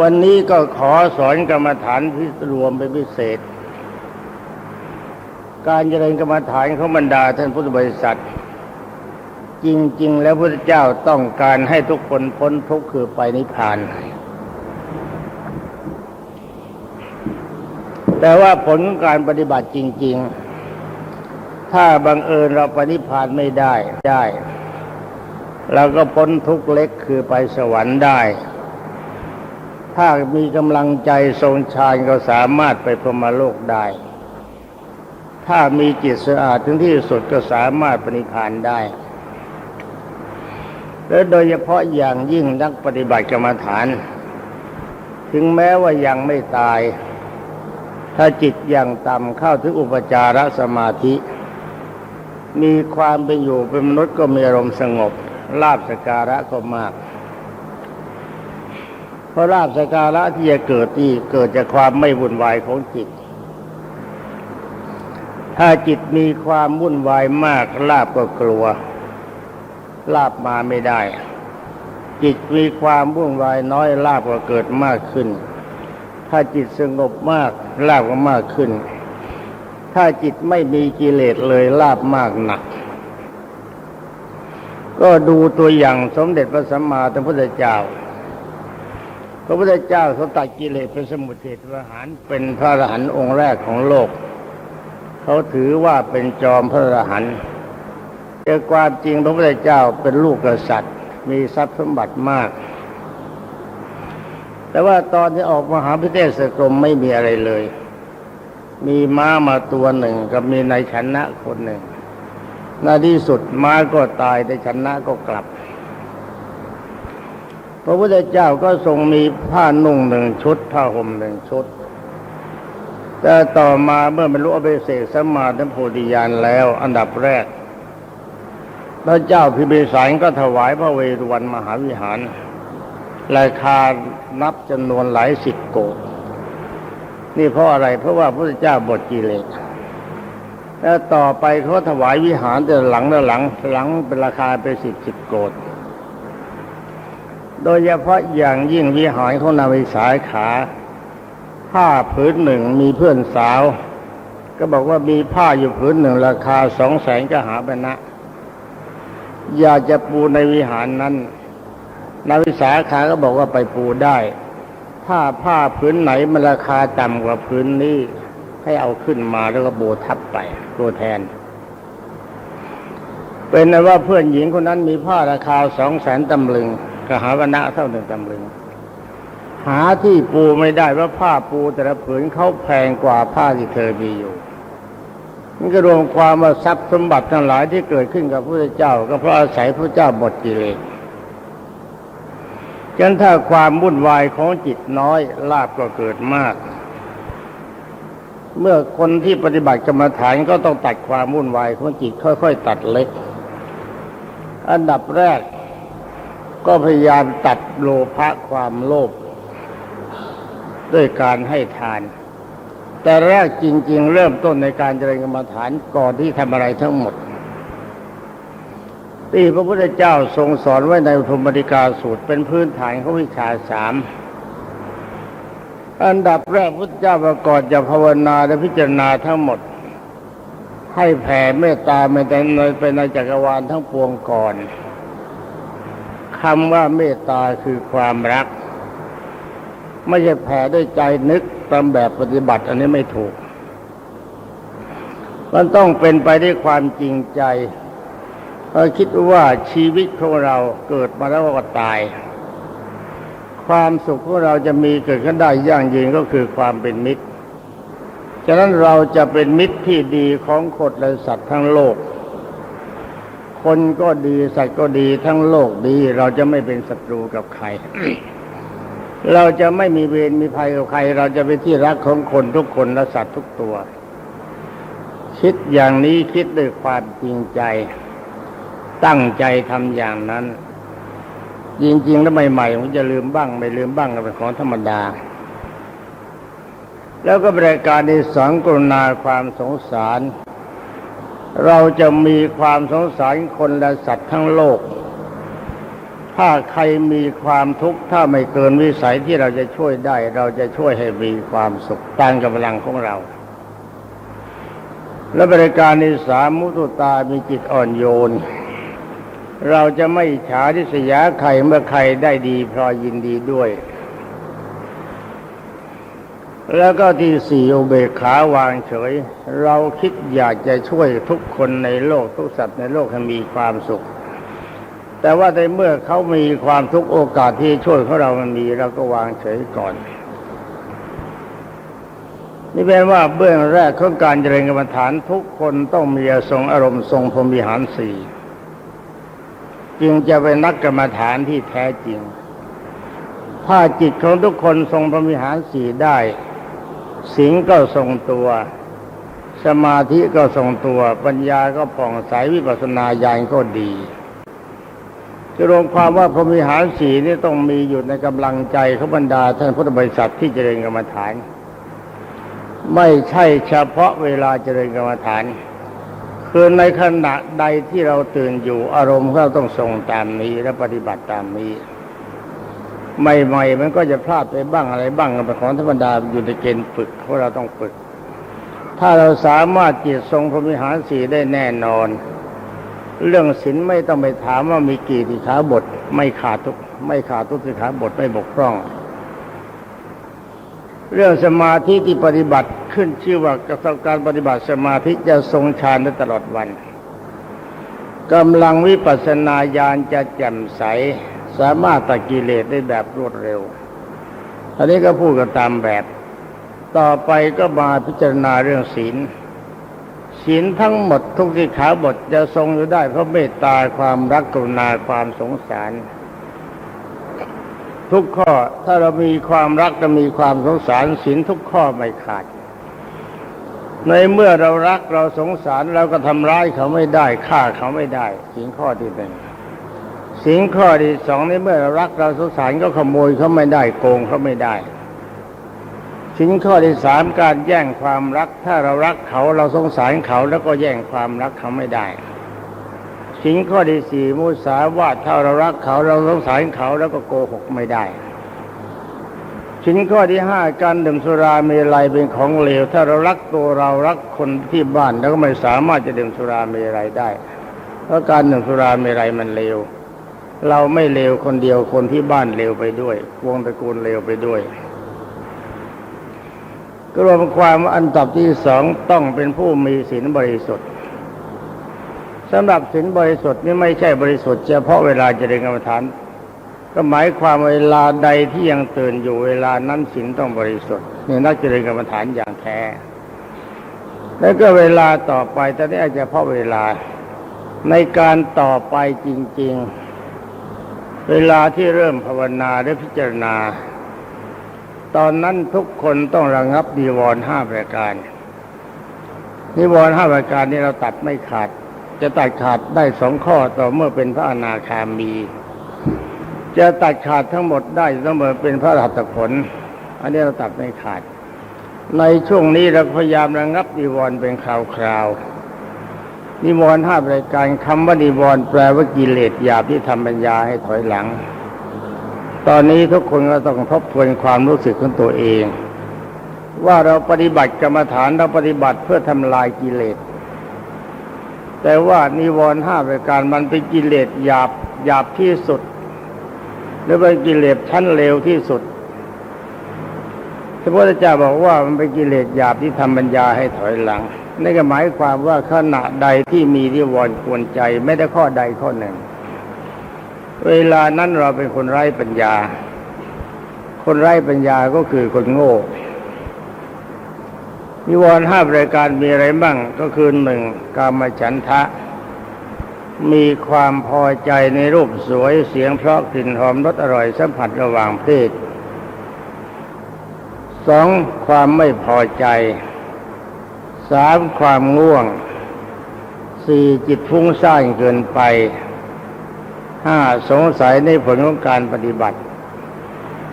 วันนี้ก็ขอสอนกรรมฐานพิรวมเป็นพิเศษ การเจริญกรรมฐานของบรรดาท่านพุทธบริษัท จริง ๆ แล้วพระเจ้าต้องการให้ทุกคนพ้นทุกข์คือไปนิพพาน แต่ว่าผลของการปฏิบัติจริง ๆ ถ้าบังเอิญเราปฏิพพานไม่ได้ได้ เราก็พ้นทุกข์เล็กคือไปสวรรค์ได้ ถ้ามีกำลังใจทรงฌานก็สามารถไปพรหมโลกได้ ถ้ามีจิตสะอาดถึงที่สุดก็สามารถปณิพานได้ และโดยเฉพาะอย่างยิ่งนักปฏิบัติกรรมฐาน ถึงแม้ว่ายังไม่ตาย ถ้าจิตยังต่ำเข้าถึงอุปจารสมาธิ มีความเป็นอยู่เป็นมนุษย์ก็มีอารมณ์สงบลาบสการะก็มาก ราะลาบสการะที่จะเกิดที่เกิดจากความไม่วุ่นวายของจิต ถ้าจิตมีความวุ่นวายมากลาบก็กลัว ลาบมาไม่ได้ จิตมีความวุ่นวายน้อยลาบก็เกิดมากขึ้น ถ้าจิตสงบมากลาบก็มากขึ้น ถ้าจิตไม่มีกิเลสเลยลาบมากหนัก ก็ดูตัวอย่างสมเด็จพระสัมมาสัมพุทธเจ้า พระพุทธเจ้าเขาตัดกิเลสเป็นสมุทเทศประหารเป็นพระอรหันต์องค์แรกของโลก เขาถือว่าเป็นจอมพระอรหันต์แต่ความจริงพระพุทธเจ้าเป็นลูกกษัตริย์ มีทรัพย์สมบัติมาก แต่ว่าตอนที่ออกมหาพิเทศกรมไม่มีอะไรเลย มีม้ามาตัวหนึ่งกับมีนายชนะคนหนึ่งในที่สุดม้าก็ตายแต่ชนะก็กลับ พระพุทธเจ้าก็ทรงมีผ้านุ่งหนึ่งชุด ผ้าห่มหนึ่งชุด แต่ต่อมาเมื่อเป็นรู้อภิเศษสมมาธิโพธิญาณแล้ว อันดับแรก พระเจ้าพิมพิสารก็ถวายพระเวรวันมหาวิหาร ราคานับจำนวนหลายสิบโกดนี่เพราะอะไรเพราะว่าพระพุทธเจ้าบทกิเลสแล้วต่อไปเขาถวายวิหารแต่หลังแล้วหลังหลังเป็นราคาเป็นสิบสิบโกด โดยเฉพาะอย่างยิ่งวิหารของนาวิสาขาผ้าผืนหนึ่งมีเพื่อนสาว ก็บอกว่ามีผ้าอยู่ผืนหนึ่งราคาสองแสนก็หาไปนะ อยากจะปูในวิหารนั้นนาวิสาขาก็บอกว่าไปปูได้ ถ้าผ้าผืนไหนมันราคาต่ำกว่าผืนนี้ให้เอาขึ้นมาแล้วก็โบทับไปตัวแทน เป็นนว่าเพื่อนหญิงคนนั้นมีผ้าราคาสองแสนตำลึง กหาวนะเท่าหนึ่งตำลึง หาที่ปูไม่ได้ว่าผ้าปูแต่ละผืนเขาแพงกว่าผ้าที่เธอมีอยู่นี่ก็รวมความว่าทรัพย์สมบัติทั้งหลายที่เกิดขึ้นกับพระเจ้า ก็เพราะอาศัยพระเจ้าบทกิเลสฉะนั้นถ้าความวุ่นวายของจิตน้อยลาบก็เกิดมาก เมื่อคนที่ปฏิบัติกรรมฐานก็ต้องตัดความวุ่นวายของจิตค่อย ๆ ตัดเล็ก อันดับแรก ก็พยายามตัดโลภะความโลภด้วยการให้ทาน แต่แรกจริง ๆ เริ่มต้นในการเจริญกรรมฐานก่อนที่ทำอะไรทั้งหมดที่พระพุทธเจ้าทรงสอนไว้ในอุทมริกาสูตรเป็นพื้นฐานของวิชาสามอันดับแรกพุทธเจ้าประกอบจะภาวนาและพิจารณาทั้งหมด ให้แผ่เมตตาไปในไปในจักรวาลทั้งปวงก่อน คำว่าเมตตาคือความรัก ไม่ใช่แผ่ด้วยใจนึกตามแบบปฏิบัติ อันนี้ไม่ถูก มันต้องเป็นไปด้วยความจริงใจเราคิดว่าชีวิตของเราเกิดมาแล้วก็ตาย ความสุขของเราจะมีเกิดขึ้นได้อย่างยืนก็คือความเป็นมิตร ฉะนั้นเราจะเป็นมิตรที่ดีของคนและสัตว์ทั้งโลก คนก็ดีสัตว์ก็ดีทั้งโลกดี เราจะไม่เป็นศัตรูกับใคร เราจะไม่มีเวรมีภัยกับใคร เราจะเป็นที่รักของคนทุกคนและสัตว์ทุกตัว คิดอย่างนี้คิดด้วยความจริงใจ ตั้งใจทำอย่างนั้น จริงๆแล้วใหม่ๆผมจะลืมบ้าง ไม่ลืมบ้างก็เป็นของธรรมดา แล้วก็บริการในสองกรุณาความสงสาร เราจะมีความสงสารคนและสัตว์ทั้งโลก ถ้าใครมีความทุกข์ถ้าไม่เกินวิสัยที่เราจะช่วยได้ เราจะช่วยให้มีความสุขตามกำลังของเรา และบริการในสามมุตุตามีจิตอ่อนโยน เราจะไม่ฉาทิษยาใครเมื่อใครได้ดีพลอยยินดีด้วย แล้วก็ที่สี่อุเบกขาวางเฉย เราคิดอยากจะช่วยทุกคนในโลกทุกสัตว์ในโลกให้มีความสุข แต่ว่าในเมื่อเขามีความทุกข์โอกาสที่ช่วยของเรามันมีเราก็วางเฉยก่อน นี่เป็นว่าเบื้องแรกของการเจริญกรรมฐานทุกคนต้องมีทรงอารมณ์ทรงพรมิหารสี่จึงจะเป็นนักกรรมฐานที่แท้จริงถ้าจิตของทุกคนทรงพรมิหารสี่ได้ สิงก็ทรงตัว สมาธิก็ทรงตัว ปัญญาก็ผ่องใสวิปัสสนาญาณก็ดีจะรวมความว่าพรมิหารสีนี่ต้องมีอยู่ในกำลังใจของบรรดาท่านพุทธบริษัทที่เจริญกรรมฐาน ไม่ใช่เฉพาะเวลาเจริญกรรมฐาน คือในขณะใดที่เราตื่นอยู่อารมณ์เราต้องทรงตามนี้และปฏิบัติตามนี้ ใหม่ ๆ มันก็จะพลาดไปบ้างอะไรบ้างเป็นของธรรมดาอยู่ในเกณฑ์ฝึกเพราะเราต้องฝึก ถ้าเราสามารถจิตทรงพรมิหารสีได้แน่นอน เรื่องศีลไม่ต้องไปถามว่ามีกี่สิขาบท ไม่ขาดทุกไม่ขาดทุกสิขาบทไม่บกพร่อง เรื่องสมาธิที่ปฏิบัติขึ้นชื่อว่ากระการปฏิบัติสมาธิจะทรงฌานได้ตลอดวันกำลังวิปัสสนาญาณจะแจ่มใส สามารถตัดกิเลสได้แบบรวดเร็ว อันนี้ก็พูดกันตามแบบ ต่อไปก็มาพิจารณาเรื่องศีล ศีลทั้งหมดทุกสิขาบทจะทรงอยู่ได้เพราะเมตตาความรักกรุณาความสงสาร ทุกข้อถ้าเรามีความรักจะมีความสงสารศีลทุกข้อไม่ขาดในเมื่อเรารักเราสงสารเราก็ทำร้ายเขาไม่ได้ฆ่าเขาไม่ได้ศีลข้อที่หนึ่ง ศีลข้อที่สองในเมื่อเรารักเราสงสารก็ขโมยเขาไม่ได้โกงเขาไม่ได้ศีลข้อที่สามการแย่งความรัก ถ้าเรารักเขาเราสงสารเขาแล้วก็แย่งความรักเขาไม่ได้ศีลข้อที่สี่มุสาวาทถ้าเรารักเขาเราสงสารเขาแล้วก็โกหกไม่ได้ศีลข้อที่ห้าการดื่มสุราเมลัยเป็นของเลว ถ้าเรารักตัวเรารักคนที่บ้าน แล้วก็ไม่สามารถจะดื่มสุราเมลัยได้ เพราะการดื่มสุราเมลัยมันเลว เราไม่เลวคนเดียวคนที่บ้านเลวไปด้วยวงตระกูลเลวไปด้วยก็รวมความว่าอันดับที่สองต้องเป็นผู้มีศีลบริสุทธิ์สำหรับศีลบริสุทธิ์นี่ไม่ใช่บริสุทธิ์เฉพาะเวลาเจริญกรรมฐาน ก็หมายความเวลาใดที่ยังตื่นอยู่เวลานั้นศีลต้องบริสุทธิ์นี่นักเจริญกรรมฐานอย่างแท้ แล้วก็เวลาต่อไปแต่นี้อาจจะเพราะเวลาในการต่อไปจริง ๆ เวลาที่เริ่มภาวนาและพิจารณา ตอนนั้นทุกคนต้องระงับนิวรณ์ห้าประการ นิวรณ์ห้าประการนี้เราตัดไม่ขาด จะตัดขาดได้สองข้อต่อเมื่อเป็นพระอนาคามี จะตัดขาดทั้งหมดได้ต้องเมื่อเป็นพระหัตถผล อันนี้เราตัดไม่ขาด ในช่วงนี้เราพยายามระงับนิวรณ์เป็นคราวๆ นิวรณ์ห้าประการคำว่านิวรณ์แปลว่ากิเลสหยาบที่ทำปัญญาให้ถอยหลัง ตอนนี้ทุกคนก็ต้องทบทวนความรู้สึกของตัวเอง ว่าเราปฏิบัติกรรมฐานเราปฏิบัติเพื่อทำลายกิเลส แต่ว่านิวรณ์ห้าประการมันเป็นกิเลสหยาบหยาบที่สุด หรือเป็นกิเลสชั้นเลวที่สุดพระพุทธเจ้าบอกว่ามันเป็นกิเลสหยาบที่ทำปัญญาให้ถอยหลัง นั่นก็หมายความว่าขณะใดที่มีนิวรณ์กวนใจ ไม่ได้ข้อใดข้อหนึ่ง เวลานั้นเราเป็นคนไร้ปัญญา คนไร้ปัญญาก็คือคนโง่นิวรณ์ห้าประการมีอะไรบ้างก็คือหนึ่งกามฉันทะ มีความพอใจในรูปสวยเสียงเพราะกลิ่นหอมรสอร่อยสัมผัสระหว่างเพศสองความไม่พอใจ สามความง่วงสี่จิตฟุ้งซ่านเกินไปห้าสงสัยในผลของการปฏิบัติ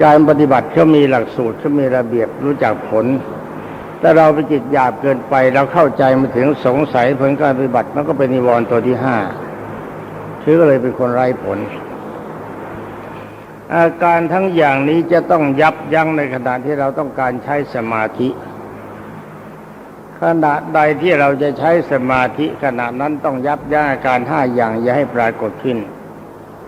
การปฏิบัติเขามีหลักสูตรเขามีระเบียบรู้จักผล แต่เราไปจิตหยาบเกินไป เราเข้าใจมาถึงสงสัยผลการปฏิบัติมันก็เป็นนิวรณ์ตัวที่ห้าชื่อก็เลยเป็นคนไร้ผล อาการทั้งอย่างนี้จะต้องยับยั้งในขณะที่เราต้องการใช้สมาธิ ขณะใดที่เราจะใช้สมาธิขณะนั้นต้องยับยั้งอาการห้าอย่างอย่าให้ปรากฏขึ้น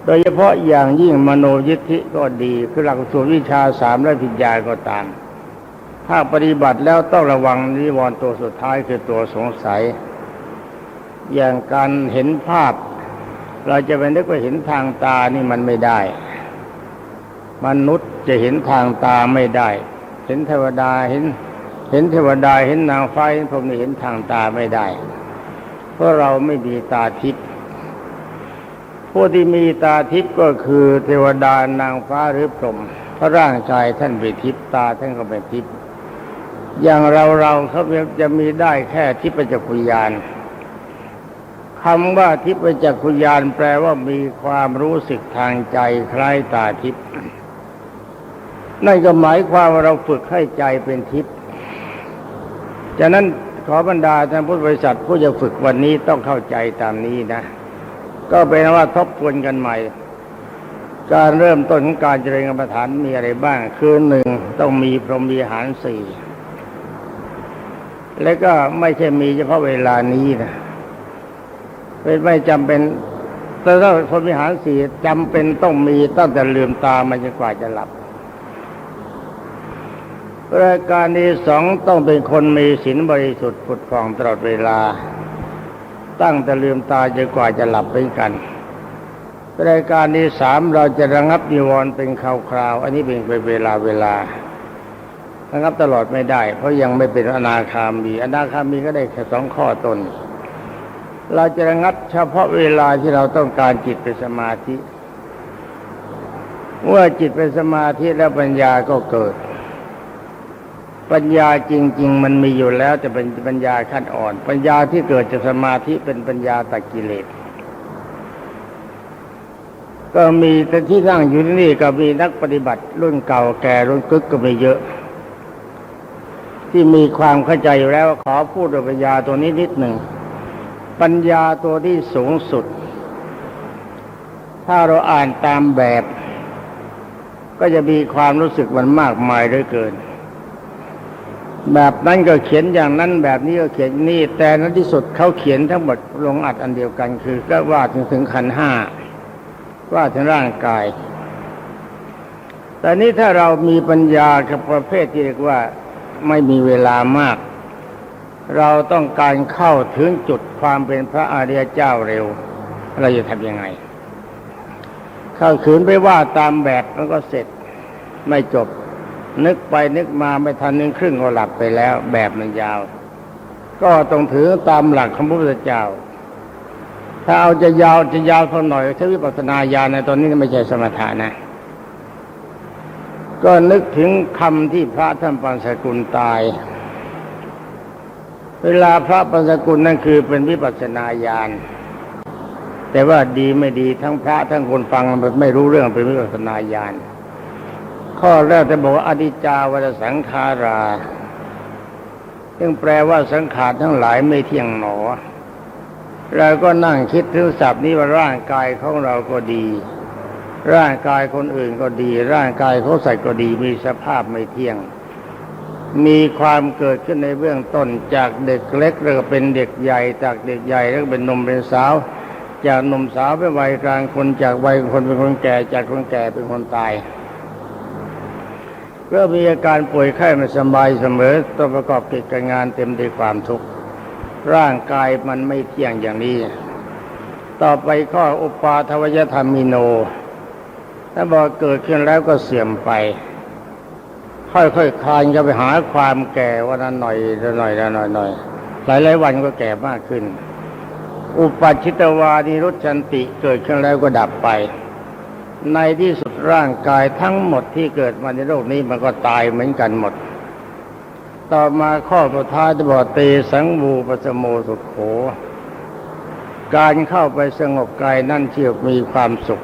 โดยเฉพาะอย่างยิ่งมโนยิทธิก็ดีคือหลักสูตรวิชาสามและพิญญาก็ตามถ้าปฏิบัติแล้วต้องระวังนิวรณ์ตัวสุดท้ายคือตัวสงสัย อย่างการเห็นภาพ เราจะไปนึกว่าเห็นทางตานี่มันไม่ได้ มนุษย์จะเห็นทางตาไม่ได้ เห็นเทวดาเห็น ห็นเทวดาเห็นนางฟ้าเห็นพรหมนี่เห็นทางตาไม่ได้ เพราะเราไม่มีตาทิพย์ผู้ที่มีตาทิพย์ก็คือเทวดานางฟ้าหรือพรหมพระร่างกายท่านเป็นทิพย์ตาท่านก็เป็นทิพย์อย่างเราเราเขาจะมีได้แค่ทิพยจักขุยานคำว่าทิพยจักขุยานแปลว่ามีความรู้สึกทางใจคล้ายตาทิพย์นั่นก็หมายความว่าเราฝึกให้ใจเป็นทิพย์ ฉะนั้นขอบรรดาท่านพุทธบริษัทผู้จะฝึกวันนี้ต้องเข้าใจตามนี้นะ ก็เป็นว่าทบทวนกันใหม่ การเริ่มต้นของการเจริญกรรมฐานมีอะไรบ้าง คือหนึ่งต้องมีพรหมีหารสี่แล้วก็ไม่ใช่มีเฉพาะเวลานี้นะเป็นไม่จำเป็นแต่ถ้าพรหมีหารสี่จำเป็นต้องมีตั้งแต่ลืมตามันจนกว่าจะหลับ รายการที่สองต้องเป็นคนมีศีลบริสุทธิ์ผุดผ่องตลอดเวลา ตั้งแต่ลืมตาจนกว่าจะหลับเป็นกัน รายการที่สามเราจะระงับนิวรณ์เป็นคราวๆอันนี้เป็นไปเวลาเวลาระงับตลอดไม่ได้ เพราะยังไม่เป็นอนาคามี อนาคามีก็ได้แค่สองข้อตน เราจะระงับเฉพาะเวลาที่เราต้องการจิตเป็นสมาธิเมื่อจิตเป็นสมาธิแล้วปัญญาก็เกิด ปัญญาจริง ๆ มันมีอยู่แล้วจะเป็นปัญญาขั้นอ่อน ปัญญาที่เกิดจากสมาธิเป็นปัญญาตักกิเลสก็มีแต่ที่นั่งอยู่ที่นี่ก็มีนักปฏิบัติ รุ่นเก่าแก่รุ่นกึกก็มีเยอะ ที่มีความเข้าใจอยู่แล้วขอพูดถึงปัญญาตัวนี้นิดหนึ่งปัญญาตัวที่สูงสุด ถ้าเราอ่านตามแบบ ก็จะมีความรู้สึกมันมากมายเหลือเกิน แบบนั้นก็เขียนอย่างนั้นแบบนี้ก็เขียนนี่ แต่ในที่สุดเขาเขียนทั้งหมดลงอัดอันเดียวกัน คือก็ว่าถึงถึงขันห้าว่าถึงร่างกาย แต่นี้ถ้าเรามีปัญญากับประเภทที่เรียกว่าไม่มีเวลามาก เราต้องการเข้าถึงจุดความเป็นพระอริยเจ้าเร็ว เราจะทำยังไง เข้าขืนไปว่าตามแบบมันก็เสร็จไม่จบ นึกไปนึกมาไม่ทันนึงครึ่งก็หลับไปแล้ว แบบมันยาว ก็ต้องถือตามหลักของพระพุทธเจ้า ถ้าเอาจะยาวจะยาวเท่าหน่อยถ้าวิปัสสนาญาณในตอนนี้ไม่ใช่สมถะนะ ก็นึกถึงคำที่พระท่านปัญสกุลตาย เวลาพระปัญสกุลนั่นคือเป็นวิปัสสนาญาณแต่ว่าดีไม่ดีทั้งพระทั้งคนฟังมันไม่รู้เรื่องเป็นวิปัสสนาญาณ ข้อแรกจะบอกว่าอดิจาวัสังขารา ซึ่งแปลว่าสังขารทั้งหลายไม่เที่ยงหนอ เราก็นั่งคิดถึงศัพท์นี้ว่าร่างกายของเราก็ดี ร่างกายคนอื่นก็ดี ร่างกายเขาใส่ก็ดีมีสภาพไม่เที่ยง มีความเกิดขึ้นในเบื้องต้นจากเด็กเล็กแล้วก็เป็นเด็กใหญ่จากเด็กใหญ่แล้วเป็นหนุ่มเป็นสาว จากหนุ่มสาวเป็นวัยกลางคนจากวัยคนเป็นคนแก่จากคนแก่เป็นคนตาย ก็มีอาการป่วยไข้ไม่สบายเสมอต้องประกอบกิจการงานเต็มด้วยความทุกข์ร่างกายมันไม่เที่ยงอย่างนี้ ต่อไปข้ออุปาทวยธรรมิโน ถ้าบอกเกิดขึ้นแล้วก็เสื่อมไป ค่อยๆคคลานก็ไปหาความแก่วันนั้นหน่อยละหน่อยละหน่อยหน่อยหลายหลายๆวันก็แก่มากขึ้น อุปัชิตวานิรุชันติเกิดขึ้นแล้วก็ดับไป ในที่สุด ร่างกายทั้งหมดที่เกิดมาในโลกนี้มันก็ตายเหมือนกันหมด ต่อมาข้อสุดท้ายจะบอกเตสังบูปสโมสุขโข การเข้าไปสงบกายนั่นเที่ยวมีความสุข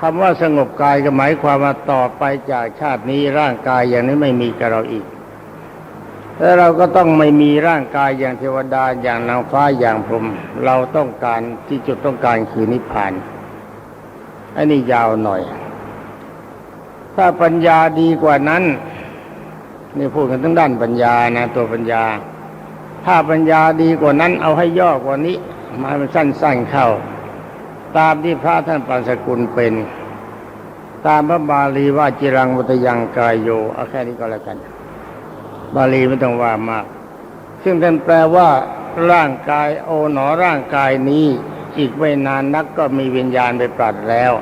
คำว่าสงบกายก็หมายความว่าต่อไปจากชาตินี้ร่างกายอย่างนี้ไม่มีกับเราอีกแล้วเราก็ต้องไม่มีร่างกายอย่างเทวดาอย่างนางฟ้าอย่างพรหมเราต้องการที่จุดต้องการคือนิพพาน อันนี้ยาวหน่อย ถ้าปัญญาดีกว่านั้น นี่พูดกันทั้งด้านปัญญานะ ตัวปัญญา ถ้าปัญญาดีกว่านั้น เอาให้ย่อกว่านี้ มาให้มันสั้นๆเข้า ตามที่พระท่านปัญสกุลเป็น ตามพระบาลีว่าจิรังวัตยังกายโยเอาแค่นี้ก็แล้วกัน บาลีไม่ต้องว่ามาก ซึ่งท่านแปลว่าร่างกายโอหนอร่างกายนี้ อีกไม่นานนักก็มีวิญญาณไปปรัดแล้ว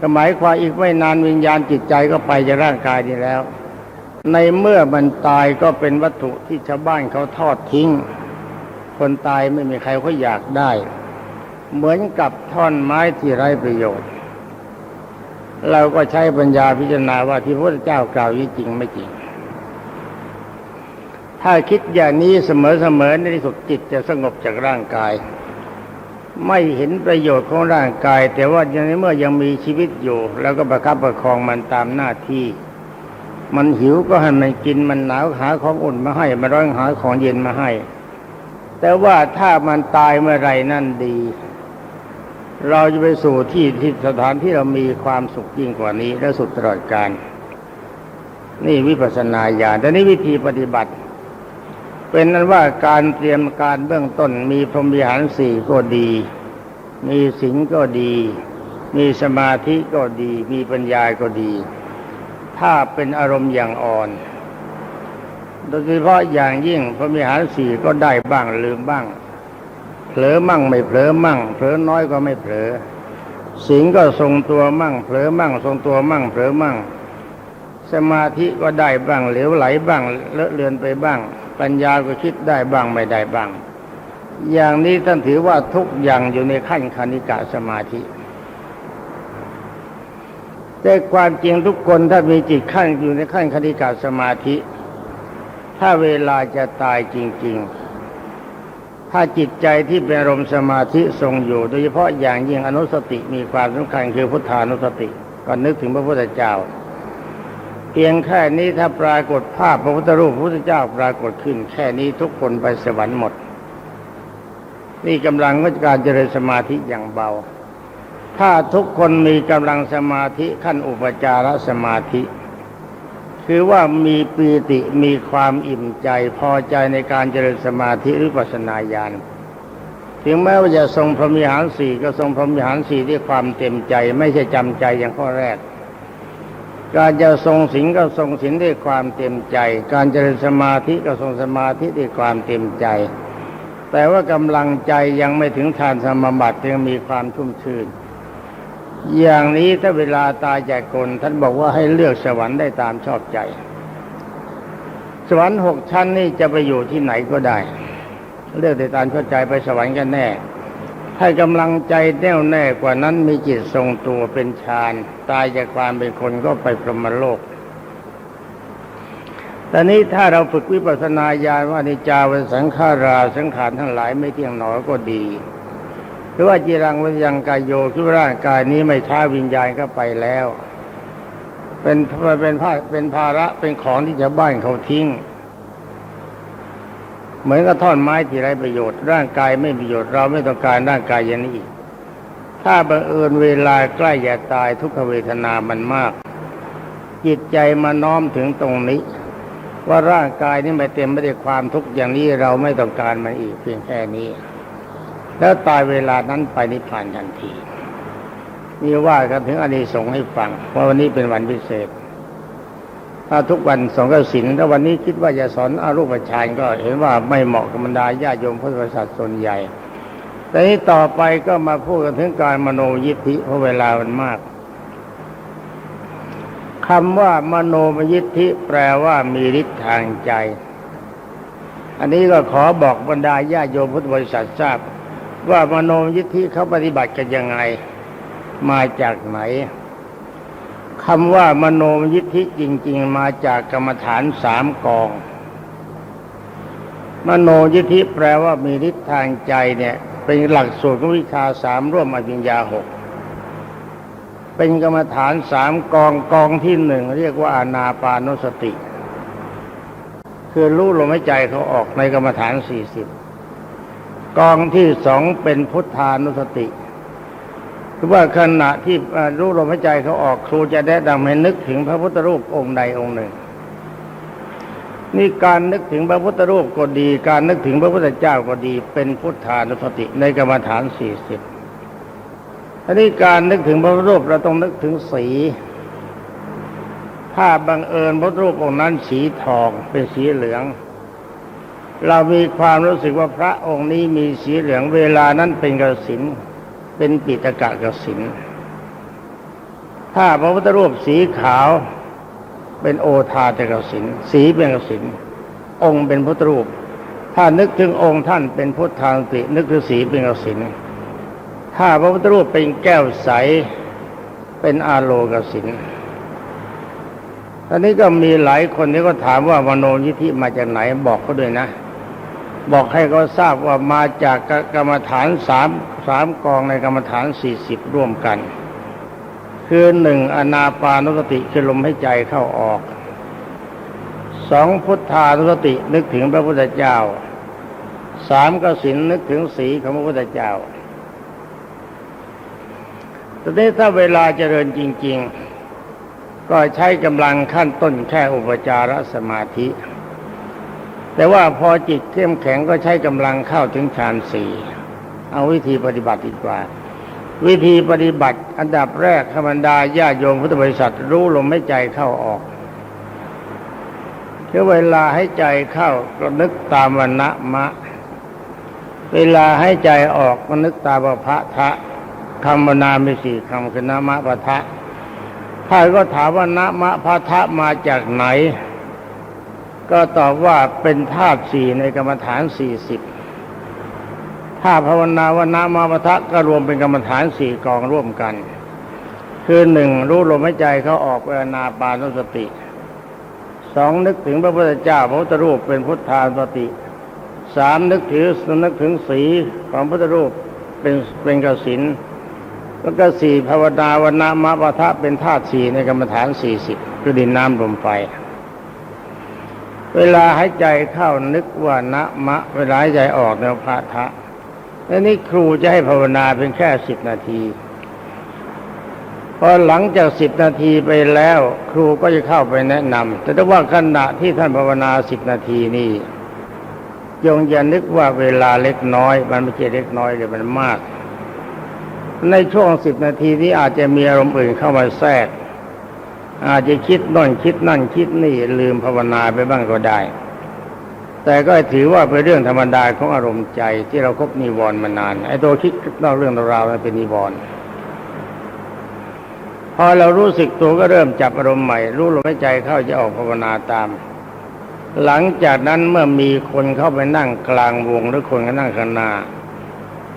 ก็หมายความอีกไม่นานวิญญาณจิตใจก็ไปจากร่างกายนี้แล้ว ในเมื่อมันตายก็เป็นวัตถุที่ชาวบ้านเขาทอดทิ้ง คนตายไม่มีใครเขาอยากได้ เหมือนกับท่อนไม้ที่ไร้ประโยชน์ เราก็ใช้ปัญญาพิจารณาว่าที่พระเจ้ากล่าวนี้จริงไม่จริง ถ้าคิดอย่างนี้เสมอๆในที่สุดจิตจะสงบจากร่างกาย ไม่เห็นประโยชน์ของร่างกาย แต่ว่าในเมื่อยังมีชีวิตอยู่ แล้วก็ประคับประคองมันตามหน้าที่ มันหิวก็ให้มันกินมันหนาวหาของอุ่นมาให้มันร้อนหาของเย็นมาให้ แต่ว่าถ้ามันตายเมื่อไรนั่นดี เราจะไปสู่ที่ที่สถานที่เรามีความสุขยิ่งกว่านี้ และสุดตลอดกาลนี่วิปัสสนาญาณแต่นี้วิธีปฏิบัติ เป็นนั้นว่าการเตรียมการเบื้องต้นมีพรหมวิหารสี่ก็ดี มีศีลก็ดี มีสมาธิก็ดี มีปัญญาก็ดี ถ้าเป็นอารมณ์อย่างอ่อน โดยเฉพาะอย่างยิ่งพรหมวิหารสี่ก็ได้บ้างลืมบ้างเผลอมั่งไม่เผลอมั่งเผลอน้อยก็ไม่เผลอศีลก็ทรงตัวมั่งเผลอมั่ง ทรงตัวมั่งเผลอมั่ง สมาธิก็ได้บ้างเหลวไหลบ้างเลอะเลือนไปบ้าง ปัญญาก็คิดได้บ้างไม่ได้บ้าง อย่างนี้ท่านถือว่าทุกอย่างอยู่ในขั้นคณิกะสมาธิแต่ความจริงทุกคนถ้ามีจิตขั้นอยู่ในขั้นคณิกะสมาธิ ถ้าเวลาจะตายจริง ๆ ถ้าจิตใจที่เป็นรมสมาธิทรงอยู่ โดยเฉพาะอย่างยิ่งอนุสติมีความสำคัญคือพุทธานุสติ ก็นึกถึงพระพุทธเจ้า เพียงแค่นี้ถ้าปรากฏภาพพระพุทธรูปพระพุทธเจ้าปรากฏขึ้น แค่นี้ทุกคนไปสวรรค์หมด นี่กำลังของการเจริญสมาธิอย่างเบา ถ้าทุกคนมีกำลังสมาธิขั้นอุปจารสมาธิ คือว่ามีปีติมีความอิ่มใจพอใจในการเจริญสมาธิหรือปัสนาญาณถึงแม้ว่าจะทรงพรหมิหารสี่ก็ทรงพรหมิหารสี่ด้วยความเต็มใจ ไม่ใช่จำใจอย่างข้อแรก การจะทรงศีลก็ทรงศีลด้วยความเต็มใจ การเจริญสมาธิก็ทรงสมาธิด้วยความเต็มใจ แต่ว่ากำลังใจยังไม่ถึงทานสมบัติยังมีความชุ่มชื่น อย่างนี้ถ้าเวลาตายจากคนท่านบอกว่าให้เลือกสวรรค์ได้ตามชอบใจ สวรรค์หกชั้นนี่จะไปอยู่ที่ไหนก็ได้ เลือกได้ตามชอบใจไปสวรรค์กันแน่ ถ้ากำลังใจแน่วแน่กว่านั้นมีจิตทรงตัวเป็นฌาน ตายจากความเป็นคนก็ไปพรหมโลกแต่นี้ถ้าเราฝึกวิปัสสนาญาณว่านิจจาเวสังขาราสังขารทั้งหลายไม่เที่ยงหนอก็ดี หรือว่าจีรังวิญญังกายโยคือร่างกายนี้ไม่ช้าวิญญาณก็ไปแล้ว เป็นเป็นภาเป็นภาระเป็นของที่ชาวบ้านเขาทิ้ง เหมือนกับท่อนไม้ที่ไร้ประโยชน์ ร่างกายไม่ประโยชน์เราไม่ต้องการร่างกายอย่างนี้อีก ถ้าบังเอิญเวลาใกล้จะตายทุกขเวทนามันมาก จิตใจมาน้อมถึงตรงนี้ ว่าร่างกายนี้ไม่เต็มไปด้ความทุกข์อย่างนี้เราไม่ต้องการมันอีกเพียงแค่นี้ แล้วตายเวลานั้นไปนิพพานทันทีนี่ว่ากันถึงอานิสงส์ให้ฟังว่าวันนี้เป็นวันพิเศษ ทุกวันสองกสินถ้าวันนี้คิดว่าจะสอนอารูปฌานก็เห็นว่าไม่เหมาะกับบรรดาญาโยมพุทธบริษัทส่วนใหญ่แต่นี้ต่อไปก็มาพูดกันถึงการมโนยิทธิเพราะเวลามันมากคำว่ามโนมยิทธิแปลว่ามีฤทธิ์ทางใจ อันนี้ก็ขอบอกบรรดาญาโยมพุทธบริษัททราบ ว่ามโนมยิทธิเขาปฏิบัติกันยังไง มาจากไหน คำว่ามโนมยิทธิจริง ๆ มาจากกรรมฐานสามกอง มโนยิทธิแปลว่ามีฤทธิ์ทางใจเนี่ย เป็นหลักสูตรของวิชาสามร่วมอภิญญาหกเป็นกรรมฐานสามกองกองที่หนึ่งเรียกว่าอานาปานสติ คือรู้ลมหายใจเขาออกในกรรมฐานสี่สิบกองที่สองเป็นพุทธานุสติ ว่าขณะที่รู้ลมหายใจเขาออกครูจะแนะนำให้นึกถึงพระพุทธรูปองค์ใดองค์หนึ่ง นี่การนึกถึงพระพุทธรูปก็ดี การนึกถึงพระพุทธเจ้าก็ดี เป็นพุทธานุสติในกรรมฐานสี่สิบอันนี้การนึกถึงพระพุทธรูปเราต้องนึกถึงสี ถ้าบังเอิญพระรูปองค์นั้นสีทองเป็นสีเหลือง เรามีความรู้สึกว่าพระองค์นี้มีสีเหลืองเวลานั้นเป็นกระสิน เป็นปิตกะกสินถ้าพระพุทธรูปสีขาวเป็นโอทาตกสินสีเป็นกสินองค์เป็นพุทธรูป ถ้านึกถึงองค์ท่านเป็นพุทธานุสติ นึกถึงสีเป็นกสินถ้าพระพุทธรูปเป็นแก้วใสเป็นอาโลกสินตอนนี้ก็มีหลายคนที่ก็ถามว่ามโนยิธิมาจากไหนบอกเขาด้วยนะ บอกให้เขาทราบว่ามาจากกรรมฐานสามสามกองในกรรมฐานสี่สิบร่วมกัน คือหนึ่งอนาปานุสติคือลมให้ใจเข้าออกสองพุทธานุสตินึกถึงพระพุทธเจ้าสามกสินนึกถึงสีของพระพุทธเจ้าตอนนี้ถ้าเวลาเจริญจริง ๆ ก็ใช้กำลังขั้นต้นแค่อุปจารสมาธิ แต่ว่าพอจิตเข้มแข็งก็ใช้กำลังเข้าถึงฌานสี่เอาวิธีปฏิบัติดีกว่า วิธีปฏิบัติอันดับแรกธรรมดาญาโยมพุทธบริษัทรู้ลมให้ใจเข้าออกคือเวลาให้ใจเข้าก็นึกตามวันนะมะ เวลาให้ใจออกก็นึกตามวพระทะคำวนามีสี่คำคือนะมะปะทะถ้าก็ถามว่านะมะพะทะมาจากไหน ก็ตอบว่าเป็นธาตุสี่ในกรรมฐานสี่สิบถ้าภาวนาว่านะมะพะทะก็รวมเป็นกรรมฐานสี่กองร่วมกัน คือหนึ่งรู้ลมหายใจเขาออกเวลนาปานุสติสองนึกถึงพระพุทธเจ้าพระพุทธรูปเป็นพุทธานุสติสามนึกถึงนึกถึงสีของพระพุทธรูปเป็นเป็นกสินแล้วก็สี่ภาวนาวันนามะปะทะเป็นธาตุสี่ในกรรมฐานสี่สิบคือดินน้ำลมไฟ เวลาหายใจเข้านึกว่านะมะ เวลาหายใจออกเนพะทะแล้วนี่ครูจะให้ภาวนาเป็นแค่สิบนาทีพอหลังจากสิบนาทีไปแล้ว ครูก็จะเข้าไปแนะนำแต่ถ้าว่าขณะที่ท่านภาวนาสิบนาทีนี่ยงอย่านึกว่าเวลาเล็กน้อย มันไม่ใช่เล็กน้อยเลยมันมาก ในช่วงสิบนาทีนี้อาจจะมีอารมณ์อื่นเข้ามาแทรก อาจจะคิดน่นคิดนั่นคิดนี่ลืมภาวนาไปบ้างก็ได้ แต่ก็ถือว่าเป็นเรื่องธรรมดาของอารมณ์ใจที่เราคบนิวรณ์มานานไอ้ตัวคิดนอกเรื่องราวนั้นเป็นนิวรณ์พอเรารู้สึกตัวก็เริ่มจับอารมณ์ใหม่ รู้ลมหายใจเข้าจะออกภาวนาตาม หลังจากนั้นเมื่อมีคนเข้าไปนั่งกลางวงหรือคนก็นั่งข้างหน้า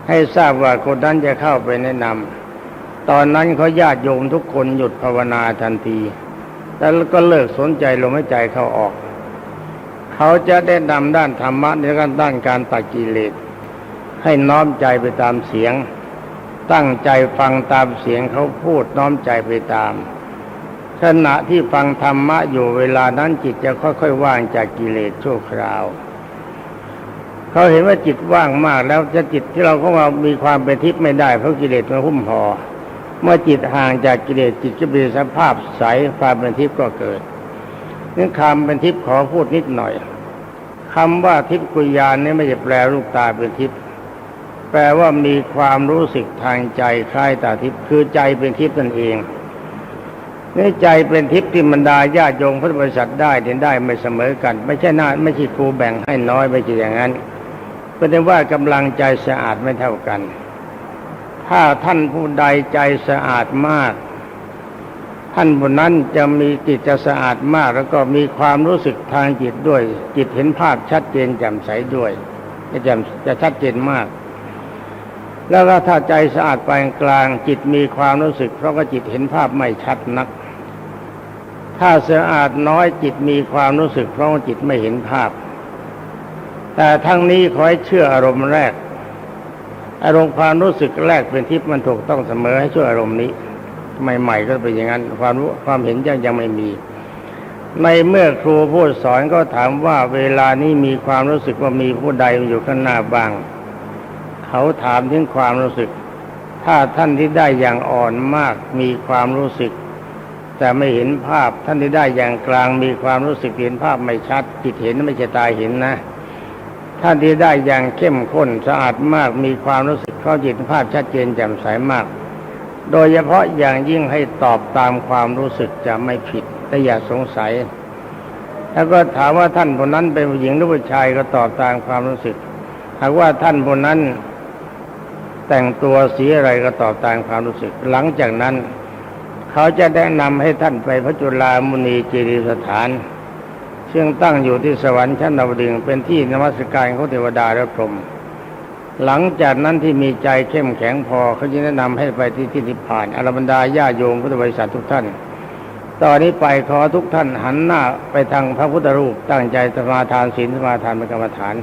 ให้ทราบว่าคนนั้นจะเข้าไปแนะนำ ตอนนั้นเขาญาติโยมทุกคนหยุดภาวนาทันที แล้วก็เลิกสนใจลมหายใจเข้าออก เขาจะได้นำด้านธรรมะในการด้านการตัดกิเลสให้น้อมใจไปตามเสียง ตั้งใจฟังตามเสียงเขาพูดน้อมใจไปตาม ขณะที่ฟังธรรมะอยู่เวลานั้นจิตจะค่อยๆว่างจากกิเลสชั่วคราวเขาเห็นว่าจิตว่างมากแล้วจะจิตที่เราเข้ามามีความเป็นทิพย์ไม่ได้เพราะกิเลสมันหุ้มห่อ เมื่อจิตห่างจากกิเลสจิตก็มีสภาพใสความเป็นทิพย์ก็เกิดนี่คำเป็นทิพย์ขอพูดนิดหน่อยคำว่าทิพย์กุยานนี่ไม่ใช่แปลลูกตาเป็นทิพย์แปลว่ามีความรู้สึกทางใจคล้ายตาทิพย์คือใจเป็นทิพย์นั่นเองนี่ใจเป็นทิพย์ที่บรรดาญาติโยมพุทธบริษัทได้เห็นได้ไม่เสมอกัน ไม่ใช่น่าไม่ใช่ครูแบ่งให้น้อยไม่ใช่อย่างนั้นเป็นว่ากำลังใจสะอาดไม่เท่ากัน ถ้าท่านผู้ใดใจสะอาดมาก ท่านผู้นั้นจะมีจิตจะสะอาดมาก แล้วก็มีความรู้สึกทางจิตด้วย จิตเห็นภาพชัดเจนแจ่มใสด้วยจะแจ่มจะชัดเจนมาก แล้วก็ถ้าใจสะอาดปานกลาง จิตมีความรู้สึก เพราะว่าจิตเห็นภาพไม่ชัดนัก ถ้าสะอาดน้อยจิตมีความรู้สึก เพราะว่าจิตไม่เห็นภาพ แต่ทั้งนี้ขอให้เชื่ออารมณ์แรก อารมณ์ความรู้สึกแรกเป็นทิพย์มันถูกต้องเสมอให้ช่วยอารมณ์นี้ใหม่ ๆ ก็เป็นอย่างนั้นความรู้ความเห็นยังยังไม่มี ในเมื่อครูพูดสอนก็ถามว่าเวลานี้มีความรู้สึกว่ามีผู้ใดอยู่ข้างหน้าบ้าง เขาถามถึงความรู้สึก ถ้าท่านที่ได้อย่างอ่อนมากมีความรู้สึก แต่ไม่เห็นภาพท่านที่ได้อย่างกลางมีความรู้สึกเห็นภาพไม่ชัดจิตเห็นไม่ใช่ตาเห็นนะ ท่านที่ได้อย่างเข้มข้นสะอาดมากมีความรู้สึกเข้าจิตภาพชัดเจนแจ่มใสมาก โดยเฉพาะอย่างยิ่งให้ตอบตามความรู้สึกจะไม่ผิดแต่อย่าสงสัย แล้วก็ถามว่าท่านคนนั้นเป็นผู้หญิงหรือผู้ชายก็ตอบตามความรู้สึก หากว่าท่านคนนั้นแต่งตัวสีอะไรก็ตอบตามความรู้สึก หลังจากนั้น เขาจะแนะนำให้ท่านไปพระจุลามุนีเจดียสถาน ซึ่งตั้งอยู่ที่สวรรค์ชั้นดาวดึงเป็นที่นมัสการของเทวดาและพรหมหลังจากนั้นที่มีใจเข้มแข็งพอเขาจะแนะนำให้ไปที่ที่นิพพานอรบรรดาญาโยมพุทธบริษัททุกท่าน ตอนนี้ไปขอทุกท่านหันหน้าไปทางพระพุทธรูปตั้งใจสมาทานศีลสมาทานเป็นกรรมฐาน